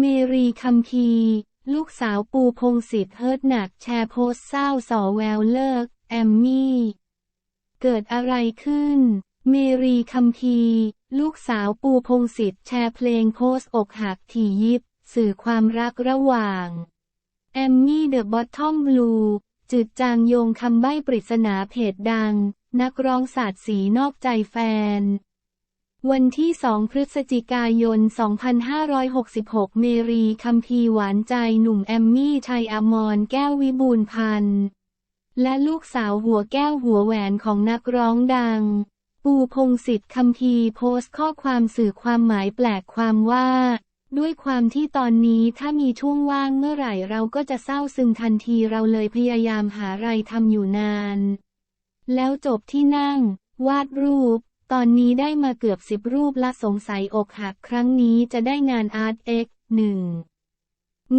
เมรีคัมพีลูกสาวปูพงศิษฐ์เฮิร์ตหนักแชร์โพสต์เศร้าสอแววเลิก แอมมี่ เกิดอะไรขึ้น เมรีคัมพีลูกสาวปูพงศิษฐ์แชร์เพลงโพสต์อกหักถี่ยิบ สื่อความรักระหว่าง แอมมี่เดอะบอททอมบลูจืดจางโยงคำใบ้ปริศนาเพจดัง นักร้องศาสตร์สีนอกใจแฟน วันที่ 2 พฤศจิกายน 2566 เมรีคัมพีหวานใจหนุ่มแอมมี่ชัยอมรแก้ววิบูลพันธ์ และลูกสาวหัวแก้วหัวแหวนของนักร้องดัง ปูพงศิษฐ์คัมพีโพสต์ข้อความสื่อความหมายแปลกความว่า ด้วยความที่ตอนนี้ถ้ามีช่วงว่างเมื่อไหร่เราก็จะเศร้าซึมทันทีเราเลยพยายามหาอะไรทำอยู่นาน แล้วจบที่นั่ง วาดรูป ตอนนี้ได้มาเกือบสิบรูปละสงสัยอกหักครั้งนี้จะได้งานอาร์ตเอ็กหนึ่ง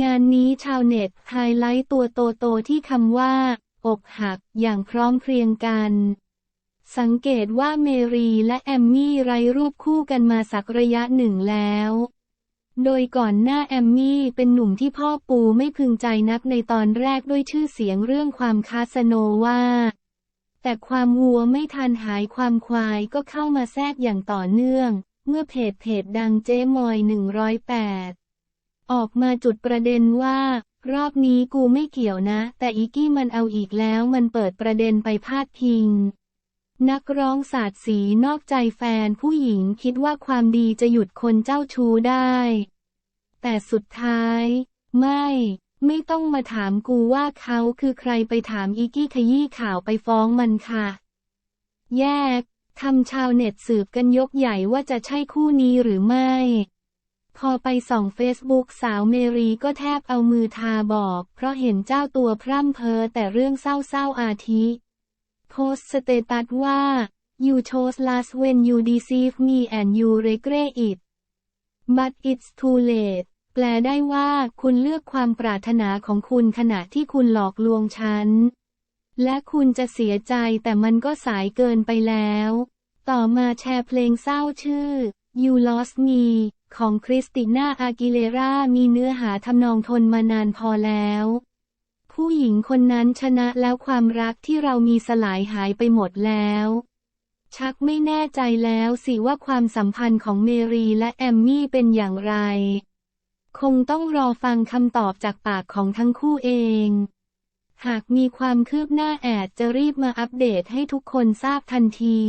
งานนี้ชาวเน็ตไฮไลท์ตัวโตๆที่คำว่า อกหักอย่างพร้อมเพรียงกัน สังเกตว่าเมรีและแอมมี่ไร้รูปคู่กันมาสักระยะหนึ่งแล้ว โดยก่อนหน้าแอมมี่เป็นหนุ่มที่พ่อปูไม่พึงใจนักในตอนแรกด้วยชื่อเสียงเรื่องความคาสโนว่า แต่ความวัวไม่ทันหายความควายก็เข้ามาแทรกอย่างต่อเนื่อง เมื่อเพจเพจดังเจ๊มอย 108 ออกมาจุดประเด็นว่า รอบนี้กูไม่เกี่ยวนะ แต่อีกี้มันเอาอีกแล้วมันเปิดประเด็นไปพาดพิง นักร้องศาสตร์สีนอกใจแฟนผู้หญิงคิดว่าความดีจะหยุดคนเจ้าชู้ได้ แต่สุดท้าย ไม่ ไม่ต้องมาถามกูว่าเขาคือใครไปถามอีกี้ขยี้ข่าวไปฟ้องมันค่ะ แยกทำชาวเน็ตสืบกันยกใหญ่ว่าจะใช่คู่นี้หรือไม่ พอไปส่องเฟซบุ๊กสาวเมรีก็แทบเอามือทาบอก เพราะเห็นเจ้าตัวพร่ำเพ้อแต่เรื่องเศร้าๆอาทิ โพสสเตตัสว่า you chose last when you deceive me and you regret it but it's too late แปลได้ว่าคุณเลือกความปรารถนาของคุณขณะที่คุณหลอกลวงฉัน และคุณจะเสียใจแต่มันก็สายเกินไปแล้ว ต่อมาแชร์เพลงเศร้าชื่อ You Lost Me ของคริสติน่าอากิเลรามีเนื้อหาทำนองทนมานานพอแล้ว ผู้หญิงคนนั้นชนะแล้วความรักที่เรามีสลายหายไปหมดแล้ว ชักไม่แน่ใจแล้วสิว่าความสัมพันธ์ของเมรีและแอมมี่เป็นอย่างไร คงต้องรอฟังคำตอบจากปากของทั้งคู่เอง หากมีความคืบหน้าแอดจะรีบมาอัปเดตให้ทุกคนทราบทันที